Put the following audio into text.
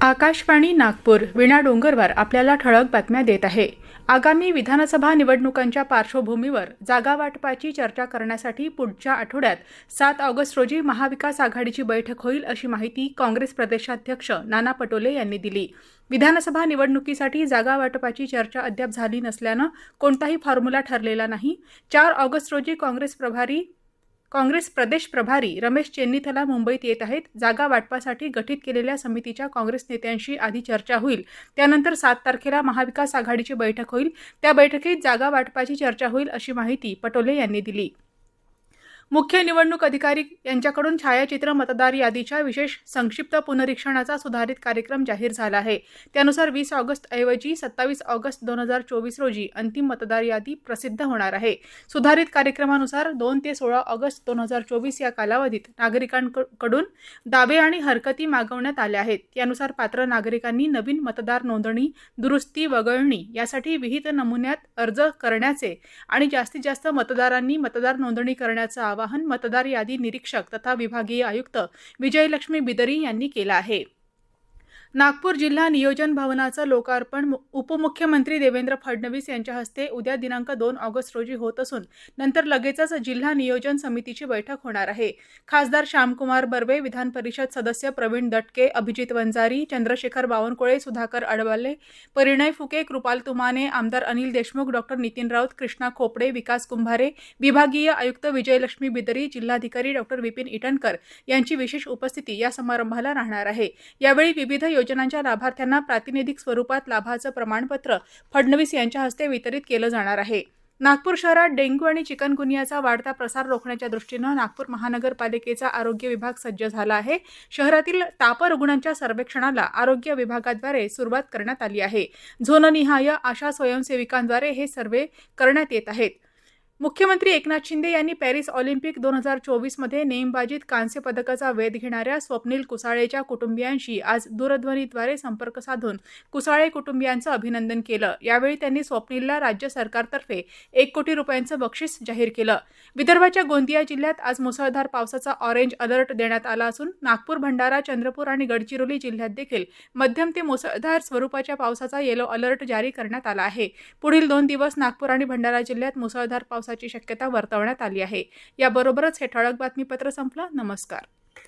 आकाशवाणी नागपूर विणा डोंगरवार आपल्याला ठळक बातम्या देत आहे. आगामी विधानसभा निवडणुकांच्या पार्श्वभूमीवर जागा वाटपाची चर्चा करण्यासाठी पुढच्या आठवड्यात सात ऑगस्ट रोजी महाविकास आघाडीची बैठक होईल अशी माहिती काँग्रेस प्रदेशाध्यक्ष नाना पटोले यांनी दिली. विधानसभा निवडणुकीसाठी जागा वाटपाची चर्चा अद्याप झाली नसल्यानं कोणताही फॉर्म्युला ठरलेला नाही. चार ऑगस्ट रोजी काँग्रेस प्रभारी काँग्रेस प्रदेश प्रभारी रमेश चेन्नीथला मुंबईत येत आहेत. जागा वाटपासाठी गठीत केलेल्या समितीच्या काँग्रेस नेत्यांशी आधी चर्चा होईल. त्यानंतर सात तारखेला महाविकास आघाडीची बैठक होईल. त्या बैठकीत जागा वाटपाची चर्चा होईल अशी माहिती पटोले यांनी दिली. मुख्य निवडणूक अधिकारी यांच्याकडून छायाचित्र मतदार यादीच्या विशेष संक्षिप्त पुनरीक्षणाचा सुधारित कार्यक्रम जाहीर झाला आहे. त्यानुसार वीस ऑगस्ट ऐवजी सत्तावीस ऑगस्ट दोन हजार चोवीस रोजी अंतिम मतदार यादी प्रसिद्ध होणार आहे. सुधारित कार्यक्रमानुसार दोन ते सोळा ऑगस्ट दोन हजार चोवीस या कालावधीत नागरिकांकडून दावे आणि हरकती मागवण्यात आल्या आहेत. त्यानुसार पात्र नागरिकांनी नवीन मतदार नोंदणी दुरुस्ती वगळणी यासाठी विहित नमुन्यात अर्ज करण्याचे आणि जास्तीत जास्त मतदारांनी मतदार नोंदणी करण्याचं आवाहन मतदार यादी निरीक्षक तथा विभागीय आयुक्त विजयलक्ष्मी बिदरी यांनी केलं आहे. नागपूर जिल्हा नियोजन भवनाचं लोकार्पण मु- उपमुख्यमंत्री देवेंद्र फडणवीस यांच्या हस्ते उद्या दिनांक दोन ऑगस्ट रोजी होत असून नंतर लगेचच जिल्हा नियोजन समितीची बैठक होणार आहे. खासदार श्यामकुमार बर्वे विधान परिषद सदस्य प्रवीण दटके अभिजित वंजारी चंद्रशेखर बावनकुळे सुधाकर अडवाले परिणय फुके कृपाल तुमाने आमदार अनिल देशमुख डॉक्टर नितीन राऊत कृष्णा खोपडे विकास कुंभारे विभागीय आयुक्त विजयलक्ष्मी बिदरी जिल्हाधिकारी डॉक्टर विपिन इटनकर यांची विशेष उपस्थिती या समारंभाला राहणार आहे. यावेळी विविध योजनांच्या लाभार्थ्यांना प्रातिनिधिक स्वरूपात लाभाचं प्रमाणपत्र फडणवीस यांच्या हस्ते वितरित केलं जाणार आहे. नागपूर शहरात डेंग्यू आणि चिकनगुनियाचा वाढता प्रसार रोखण्याच्या दृष्टीनं नागपूर महानगरपालिकेचा आरोग्य विभाग सज्ज झाला आहे. शहरातील ताप रुग्णांच्या सर्वेक्षणाला आरोग्य विभागाद्वारे सुरुवात करण्यात आली आहे. झोननिहाय आशा स्वयंसेविकांद्वारे हे सर्वे करण्यात येत आहेत. मुख्यमंत्री एकनाथ शिंदे यांनी पॅरिस ऑलिम्पिक दोन हजार चोवीसमध्ये नेमबाजीत कांस्य पदकाचा वेध घेणाऱ्या स्वप्नील कुसाळेच्या कुटुंबियांशी आज दूरध्वनीद्वारे संपर्क साधून कुसाळे कुटुंबियांचं अभिनंदन केलं. यावेळी त्यांनी स्वप्नीलला राज्य सरकारतर्फे एक कोटी रुपयांचं बक्षीस जाहीर केलं. विदर्भाच्या गोंदिया जिल्ह्यात आज मुसळधार पावसाचा ऑरेंज अलर्ट देण्यात आला असून नागपूर भंडारा चंद्रपूर आणि गडचिरोली जिल्ह्यात देखील मध्यम ते मुसळधार स्वरूपाच्या पावसाचा येलो अलर्ट जारी करण्यात आला आहे. पुढील दोन दिवस नागपूर आणि भंडारा जिल्ह्यात मुसळधार पावसाची शक्यता वर्तवण्यात आली आहे. याबरोबरच हे ठळक बातमीपत्र संपलं. नमस्कार.